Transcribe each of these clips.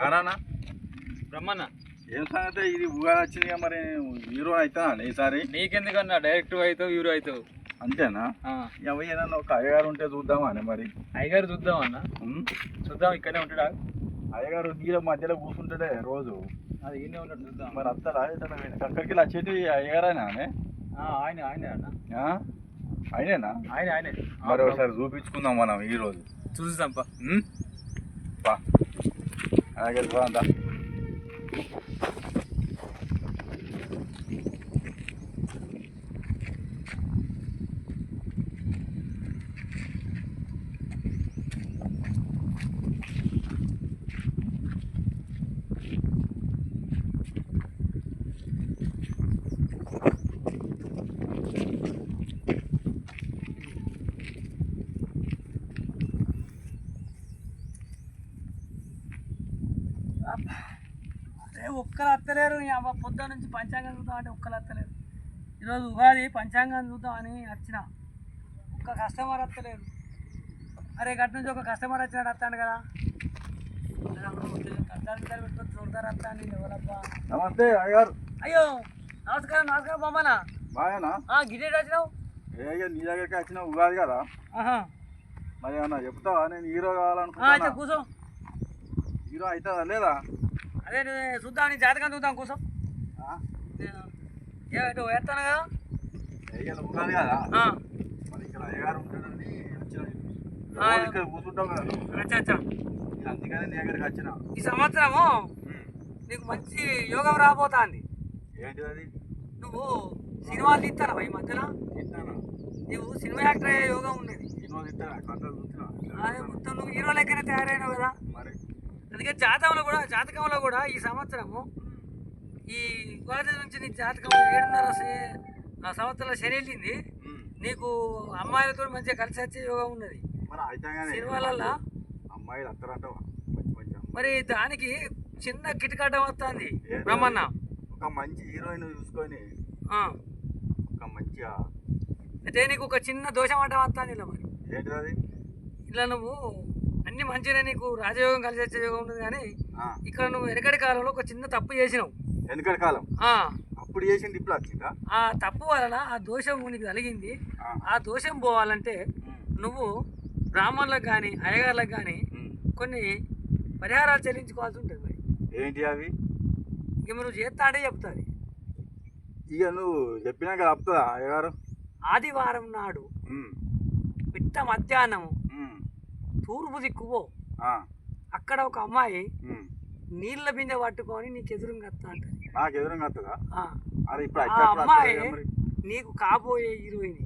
రానా బ్రహ్మన్న ఏం సంగతి? ఇది ఉగాది వచ్చింది కదా మరి. హీరో అవుతానా ఈసారి నీకెందుకన్నా? డైరెక్ట్ అవుతావు హీరో అవుతావు. అంతేనా? ఏదన్నా ఒక అయ్యగారు ఉంటే చూద్దామా మరి. అయ్యగారు చూద్దాం అన్న? చూద్దాం ఇక్కడనే ఉంటాడా? అయ్యగారు నీళ్ళ మధ్యలో కూర్చుంటాడే రోజు. అది ఈయనే ఉంటాడు చూద్దాం. మరి పోయినా? అక్కడికి వచ్చేటి అయ్యగారేనా ఆయన ఆయనే అన్న. ఆ? అయినేనా ఆయన ఆయనే. మరి ఒకసారి చూపించుకుందాం మనం ఈ రోజు. చూద్దాం Opa! Agora eles vão andar. అరే ఒక్కరు అత్తలేరు అవ్వ పొద్దు నుంచి పంచాంగం చూద్దాం అంటే ఒక్కరు అత్తలేరు. ఈరోజు ఉగాది పంచాంగం చూద్దాం అని వచ్చిన ఒక్క కస్టమర్ అత్తలేరు. అరే గట్ నుంచి ఒక కస్టమర్ వచ్చినాడు వస్తాడు కదా. కష్టాలు పెట్టుకొని చూడతారు వస్తాను ఎవరబ్బా నమస్తే అయ్యగారు అయ్యో నమస్కారం నమస్కారం బొమ్మనా? బాగానా గిటేట్ వచ్చినావు? నీ దగ్గరికి వచ్చిన ఉగాది కదా. మరి ఏమన్నా చెప్తావా? నేను హీరో కావాలనుకుంటున్నా. కూర్చో. హీరో అవుతుందా లేదా? అదే నువ్వు చూద్దాం నీ జాతకం చూద్దాం? ఏ ఇటు వేస్తాను కదా? కదా? మరి ఇక్కడ అయ్యగారు ఉంటాడని వచ్చిన ఆ. రోజు ఇక్కడ కూర్చుంటావు కదా? నువ్వు. అచ్చా అచ్చా. నేను అందుకని నీ దగ్గరికి వచ్చిన. ఈ సంవత్సరము నీకు మంచి యోగం రాబోతాంది. ఏంటిది నువ్వు సినిమాలు తీస్తాను ఈ మధ్యలో తింటానా నువ్వు సినిమా యాక్టర్ అయ్యే యోగం ఉన్నది సినిమా తింటానా కథలు చూస్తున్నా? అదే మొత్తం నువ్వు హీరో లెక్కనే తయారైనావు కదా. మరి అందుకే జాతకంలో కూడా జాతకంలో కూడా ఈ సంవత్సరము ఈ ఉగాది నుంచి నీ జాతకం ఏడున్నర సంవత్సరాల శని వెళ్ళింది. నీకు అమ్మాయిలతో మంచిగా కలిసి వచ్చే యోగం ఉన్నది అమ్మాయిలు అత్తరంటావా మంచి మంచి. మరి దానికి చిన్న కిటకాట వస్తుంది? బ్రహ్మన్న ఒక మంచి హీరోయిన్ చూసుకొని. ఒక మంచిగా అయితే నీకు ఒక చిన్న దోషం అంట వస్తుంది ఇలా మరి ఏంటిది ఇలా నువ్వు అన్ని మంచిగా నీకు రాజయోగం కలిసి వచ్చే యోగం ఉంటుంది కానీ ఇక్కడ నువ్వు వెనకటి కాలంలో ఒక చిన్న తప్పు చేసినావు. వెనకటి కాలం? ఆ, అప్పుడు చేసింది ఇప్పుడు వచ్చిందా? ఆ తప్పు వలన ఆ దోషం నీకు కలిగింది. ఆ. దోషం పోవాలంటే నువ్వు బ్రాహ్మణులకు కానీ అయ్యగారులకు కానీ. కొన్ని పరిహారాలు చెల్లించుకోవాల్సి ఉంటుంది మరి. ఏంటి అవి? ఇక నువ్వు చేస్తా అంటే చెప్తుంది. ఇక నువ్వు చెప్పినాక తప్పుతుందా అయ్యగారు? ఆదివారం నాడు పిట్ట మధ్యాహ్నం తూర్పు దిక్కుపో ఆ, అక్కడ ఒక అమ్మాయి. నీళ్ళ బిందె పట్టుకొని నీకు ఎదురుగా నాకు అమ్మాయి నీకు కాబోయే హీరోయిన్.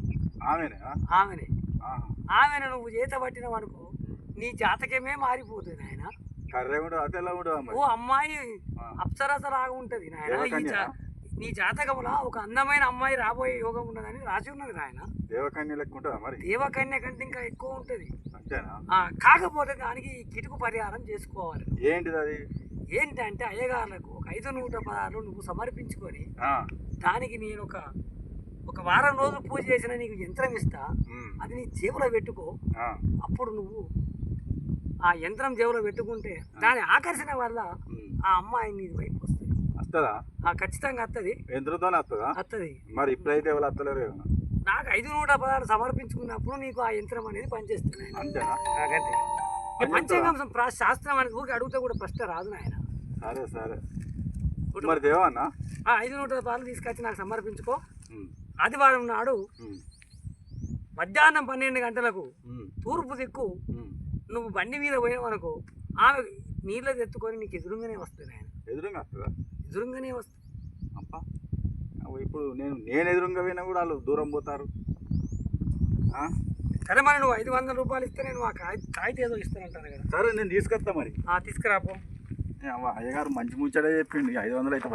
ఆమెనే? ఆమెనే. ఆమెను నువ్వు చేత పట్టినావు అనుకో నీ జాతకమే మారిపోతుంది ఉండదు ఓ అమ్మాయి ఆ. అప్సరసలాగా ఉంటది నాయన. నీ జాతకంలో ఒక అందమైన అమ్మాయి రాబోయే యోగం ఉన్నదని రాసి ఉన్నది నాయన. దేవకన్య లెక్క ఉంటుందా మరి? దేవకన్య కంటే ఇంకా ఎక్కువ ఉంటది. కాకపోతే దానికి కిటుకు పరిహారం చేసుకోవాలి. ఏంటిది అది ఏంటంటే అయ్యగారులకు ఒక ఐదు నూట పదాలు నువ్వు సమర్పించుకొని దానికి నేను ఒక ఒక వారం రోజులు పూజ చేసిన నీకు యంత్రం ఇస్తా. అది నీ జేబులో పెట్టుకో. అప్పుడు నువ్వు ఆ యంత్రం జేబులో పెట్టుకుంటే దాని ఆకర్షణ వల్ల. ఆ అమ్మాయి నీ వైపు వస్తుంది. వస్తుందా ఖచ్చితంగా వస్తుంది ఎంతతోనే వస్తుందా వస్తుంది మరి ఇప్పుడైతే ఎవరు వస్తలేరు నాకు ఐదు నూట పదాలు సమర్పించుకున్నప్పుడు నీకు ఆ యంత్రం అనేది పనిచేస్తుంది నాకంతే. పంచాంగం శాస్త్రం అనేది ఊరికి అడిగితే కూడా ప్రశ్న రాదు నాయన. సరే సరే. మరి దేవన్నా ఆ ఐదు నూట పదాలు తీసుకొచ్చి నాకు సమర్పించుకో. ఆదివారం నాడు మధ్యాహ్నం పన్నెండు గంటలకు తూర్పు దిక్కు. నువ్వు బండి మీద పోయావు అనుకో ఆమె నీళ్ళ ఎత్తుకొని నీకు ఎదురుగానే వస్తుంది ఆయన ఎదురుగా వస్తుందా? ఎదురుగానే వస్తుంది. అప్ప అవ్వ, ఇప్పుడు నేను నేను ఎదురుగా పోయినా కూడా వాళ్ళు దూరం పోతారు? సరే మరి నువ్వు ఐదు వందల రూపాయలు ఇస్తే నేను కాగితం ఏదో ఇస్తానంటాను కదా. సరే నేను తీసుకొస్తా మరి. తీసుకురాపో అయ్యగారు మంచి ముచ్చడే చెప్పిండు ఐదు వందలు అయితే